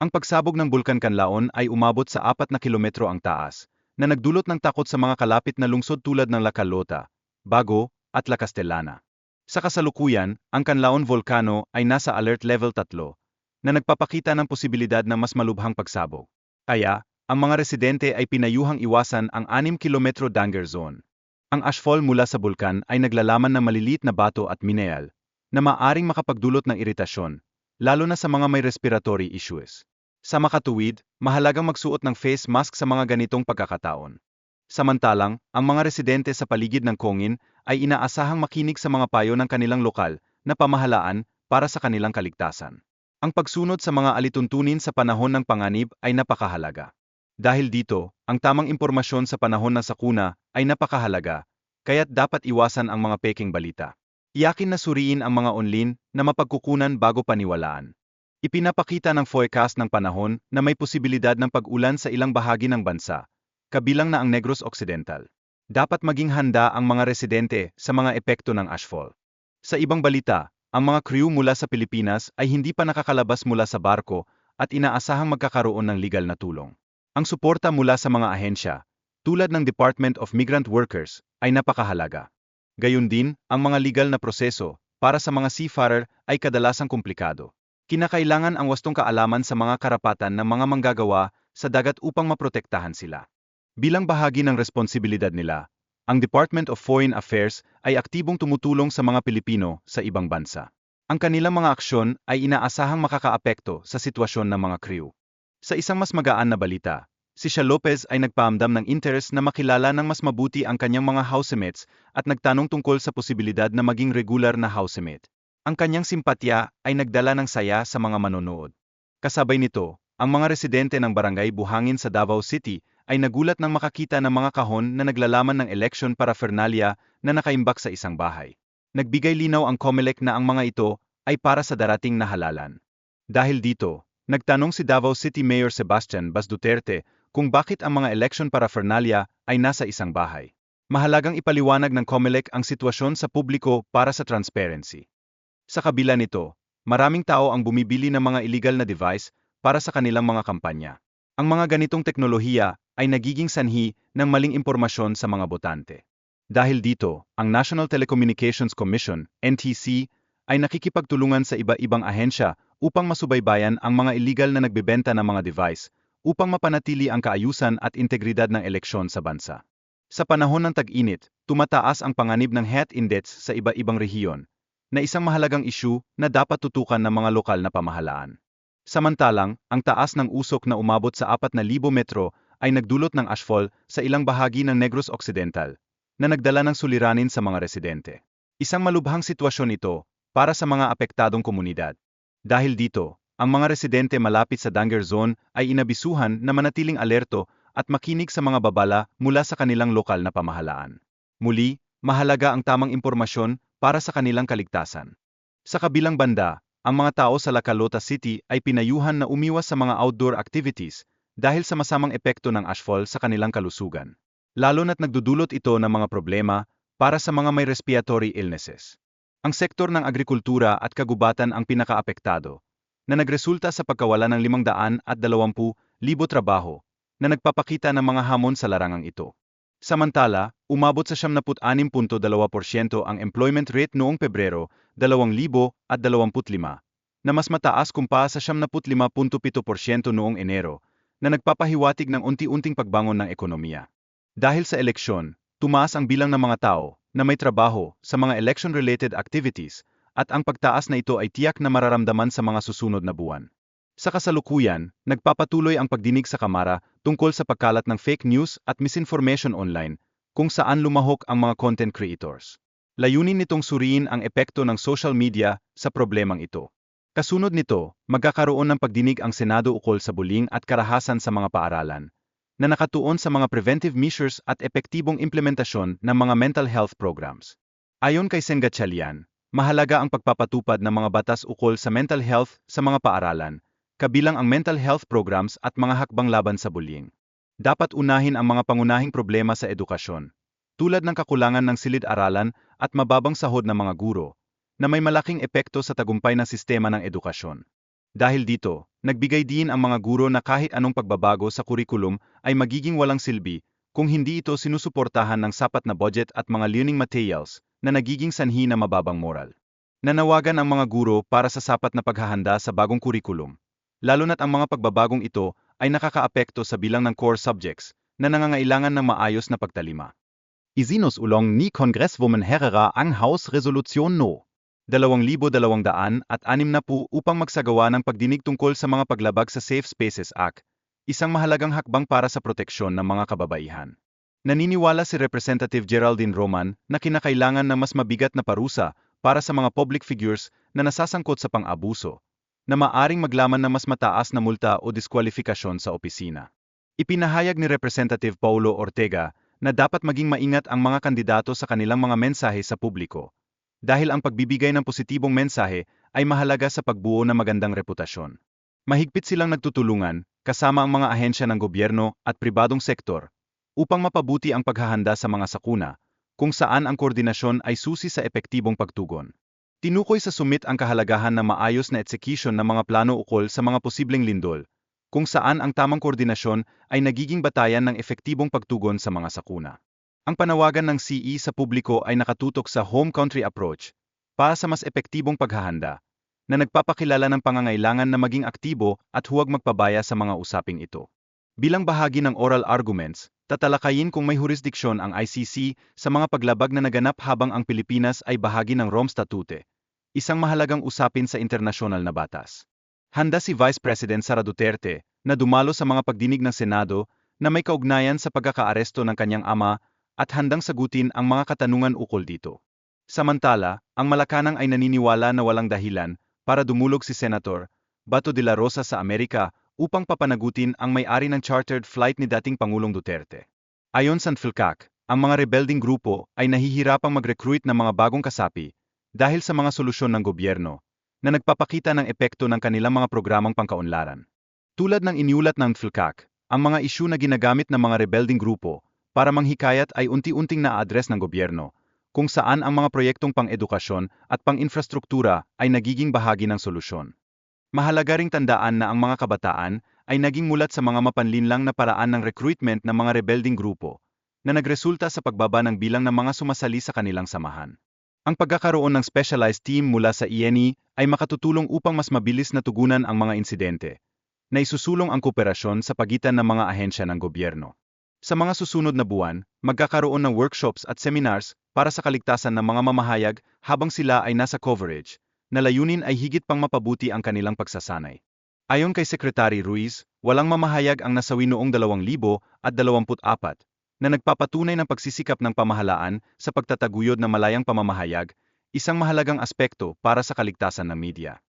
Ang pagsabog ng Bulkan Kanlaon ay umabot sa 4 na kilometro ang taas, na nagdulot ng takot sa mga kalapit na lungsod tulad ng La Calota, Bago, at La Castellana. Sa kasalukuyan, ang Kanlaon Volcano ay nasa alert level 3, na nagpapakita ng posibilidad ng mas malubhang pagsabog. Kaya, ang mga residente ay pinayuhang iwasan ang 6 kilometro danger zone. Ang ashfall mula sa bulkan ay naglalaman ng maliliit na bato at mineral, na maaring makapagdulot ng iritasyon, lalo na sa mga may respiratory issues. Sa makatuwid, mahalagang magsuot ng face mask sa mga ganitong pagkakataon. Samantalang, ang mga residente sa paligid ng Kongin ay inaasahang makinig sa mga payo ng kanilang lokal na pamahalaan para sa kanilang kaligtasan. Ang pagsunod sa mga alituntunin sa panahon ng panganib ay napakahalaga. Dahil dito, ang tamang impormasyon sa panahon ng sakuna ay napakahalaga, kaya't dapat iwasan ang mga peking balita. Iyakin na suriin ang mga online na mapagkukunan bago paniwalaan. Ipinapakita ng forecast ng panahon na may posibilidad ng pag-ulan sa ilang bahagi ng bansa, kabilang na ang Negros Occidental. Dapat maging handa ang mga residente sa mga epekto ng ashfall. Sa ibang balita, ang mga crew mula sa Pilipinas ay hindi pa nakakalabas mula sa barko at inaasahang magkakaroon ng legal na tulong. Ang suporta mula sa mga ahensya, tulad ng Department of Migrant Workers, ay napakahalaga. Gayun din, ang mga legal na proseso para sa mga seafarer ay kadalasang komplikado. Kinakailangan ang wastong kaalaman sa mga karapatan ng mga manggagawa sa dagat upang maprotektahan sila. Bilang bahagi ng responsibilidad nila, ang Department of Foreign Affairs ay aktibong tumutulong sa mga Pilipino sa ibang bansa. Ang kanilang mga aksyon ay inaasahang makakaapekto sa sitwasyon ng mga crew. Sa isang mas magaan na balita, si Sha Lopez ay nagpaamdam ng interest na makilala ng mas mabuti ang kanyang mga housemates at nagtanong tungkol sa posibilidad na maging regular na housemate. Ang kanyang simpatya ay nagdala ng saya sa mga manonood. Kasabay nito, ang mga residente ng barangay Buhangin sa Davao City ay nagulat nang makakita ng mga kahon na naglalaman ng election paraphernalia na nakaimbak sa isang bahay. Nagbigay linaw ang COMELEC na ang mga ito ay para sa darating na halalan. Dahil dito, nagtanong si Davao City Mayor Sebastian Bas Duterte kung bakit ang mga election paraphernalia ay nasa isang bahay. Mahalagang ipaliwanag ng COMELEC ang sitwasyon sa publiko para sa transparency. Sa kabila nito, maraming tao ang bumibili ng mga illegal na device para sa kanilang mga kampanya. Ang mga ganitong teknolohiya ay nagiging sanhi ng maling impormasyon sa mga botante. Dahil dito, ang National Telecommunications Commission, NTC, ay nakikipagtulungan sa iba-ibang ahensya upang masubaybayan ang mga illegal na nagbebenta ng mga device upang mapanatili ang kaayusan at integridad ng eleksyon sa bansa. Sa panahon ng tag-init, tumataas ang panganib ng heat index sa iba-ibang rehiyon, na isang mahalagang isyu na dapat tutukan ng mga lokal na pamahalaan. Samantalang, ang taas ng usok na umabot sa 4,000 metro ay nagdulot ng ashfall sa ilang bahagi ng Negros Occidental, na nagdala ng suliranin sa mga residente. Isang malubhang sitwasyon ito para sa mga apektadong komunidad. Dahil dito, ang mga residente malapit sa danger zone ay inabisuhan na manatiling alerto at makinig sa mga babala mula sa kanilang lokal na pamahalaan. Muli, mahalaga ang tamang impormasyon para sa kanilang kaligtasan. Sa kabilang banda, ang mga tao sa La Calota City ay pinayuhan na umiwas sa mga outdoor activities dahil sa masamang epekto ng ashfall sa kanilang kalusugan. Lalo na't nagdudulot ito ng mga problema para sa mga may respiratory illnesses. Ang sektor ng agrikultura at kagubatan ang pinakaapektado, na nagresulta sa pagkawala ng 520,000 trabaho na nagpapakita ng mga hamon sa larangang ito. Samantala, umabot sa 76.2% ang employment rate noong Pebrero 2025 na mas mataas kumpara sa 75.7% noong Enero na nagpapahiwatig ng unti-unting pagbangon ng ekonomiya. Dahil sa eleksyon, tumaas ang bilang ng mga tao na may trabaho sa mga election-related activities at ang pagtaas na ito ay tiyak na mararamdaman sa mga susunod na buwan. Sa kasalukuyan, nagpapatuloy ang pagdinig sa Kamara tungkol sa pagkalat ng fake news at misinformation online kung saan lumahok ang mga content creators. Layunin nitong suriin ang epekto ng social media sa problemang ito. Kasunod nito, magkakaroon ng pagdinig ang Senado ukol sa buling at karahasan sa mga paaralan, na nakatuon sa mga preventive measures at epektibong implementasyon ng mga mental health programs. Ayon kay Sengatchalian, mahalaga ang pagpapatupad ng mga batas ukol sa mental health sa mga paaralan, kabilang ang mental health programs at mga hakbang laban sa bullying. Dapat unahin ang mga pangunahing problema sa edukasyon, tulad ng kakulangan ng silid-aralan at mababang sahod ng mga guro, na may malaking epekto sa tagumpay ng sistema ng edukasyon. Dahil dito, nagbigay din ang mga guro na kahit anong pagbabago sa kurikulum ay magiging walang silbi kung hindi ito sinusuportahan ng sapat na budget at mga learning materials na nagiging sanhi na mababang moral. Nanawagan ang mga guro para sa sapat na paghahanda sa bagong kurikulum, lalo na't ang mga pagbabagong ito ay nakakaapekto sa bilang ng core subjects na nangangailangan ng maayos na pagtalima. Isinus ulong ni Congresswoman Herrera ang House Resolution No. 2,200 at 60 upang magsagawa ng pagdinig tungkol sa mga paglabag sa Safe Spaces Act, isang mahalagang hakbang para sa proteksyon ng mga kababaihan. Naniniwala si Representative Geraldine Roman na kinakailangan ng mas mabigat na parusa para sa mga public figures na nasasangkot sa pang-abuso, na maaring maglaman ng mas mataas na multa o diskwalifikasyon sa opisina. Ipinahayag ni Representative Paulo Ortega na dapat maging maingat ang mga kandidato sa kanilang mga mensahe sa publiko. Dahil ang pagbibigay ng positibong mensahe ay mahalaga sa pagbuo ng magandang reputasyon. Mahigpit silang nagtutulungan, kasama ang mga ahensya ng gobyerno at pribadong sektor, upang mapabuti ang paghahanda sa mga sakuna, kung saan ang koordinasyon ay susi sa epektibong pagtugon. Tinukoy sa sumit ang kahalagahan ng maayos na execution ng mga plano ukol sa mga posibleng lindol, kung saan ang tamang koordinasyon ay nagiging batayan ng epektibong pagtugon sa mga sakuna. Ang panawagan ng CE sa publiko ay nakatutok sa home country approach para sa mas epektibong paghahanda, na nagpapakilala ng pangangailangan na maging aktibo at huwag magpabaya sa mga usaping ito. Bilang bahagi ng oral arguments, tatalakayin kung may jurisdiksyon ang ICC sa mga paglabag na naganap habang ang Pilipinas ay bahagi ng Rome Statute, isang mahalagang usapin sa internasyonal na batas. Handa si Vice President Sara Duterte na dumalo sa mga pagdinig ng Senado na may kaugnayan sa pagkakaaresto ng kanyang ama at handang sagutin ang mga katanungan ukol dito. Samantala, ang Malacanang ay naniniwala na walang dahilan para dumulog si Senator Bato de la Rosa sa Amerika upang papanagutin ang may-ari ng chartered flight ni dating Pangulong Duterte. Ayon sa Nflcac, ang mga rebelding grupo ay nahihirapang mag-recruit ng mga bagong kasapi dahil sa mga solusyon ng gobyerno na nagpapakita ng epekto ng kanilang mga programang pangkaunlaran. Tulad ng iniulat ng FLCAC, ang mga isyu na ginagamit ng mga rebelding grupo para manghikayat ay unti-unting na-address ng gobyerno, kung saan ang mga proyektong pang-edukasyon at pang-infrastruktura ay nagiging bahagi ng solusyon. Mahalaga ring tandaan na ang mga kabataan ay naging mulat sa mga mapanlinlang na paraan ng recruitment ng mga rebelding grupo, na nagresulta sa pagbaba ng bilang ng mga sumasali sa kanilang samahan. Ang pagkakaroon ng specialized team mula sa INI ay makatutulong upang mas mabilis na tugunan ang mga insidente, na isusulong ang kooperasyon sa pagitan ng mga ahensya ng gobyerno. Sa mga susunod na buwan, magkakaroon ng workshops at seminars para sa kaligtasan ng mga mamahayag habang sila ay nasa coverage, na layunin ay higit pang mapabuti ang kanilang pagsasanay. Ayon kay Secretary Ruiz, walang mamahayag ang nasawi noong 2024 na nagpapatunay ng pagsisikap ng pamahalaan sa pagtataguyod ng malayang pamamahayag, isang mahalagang aspekto para sa kaligtasan ng media.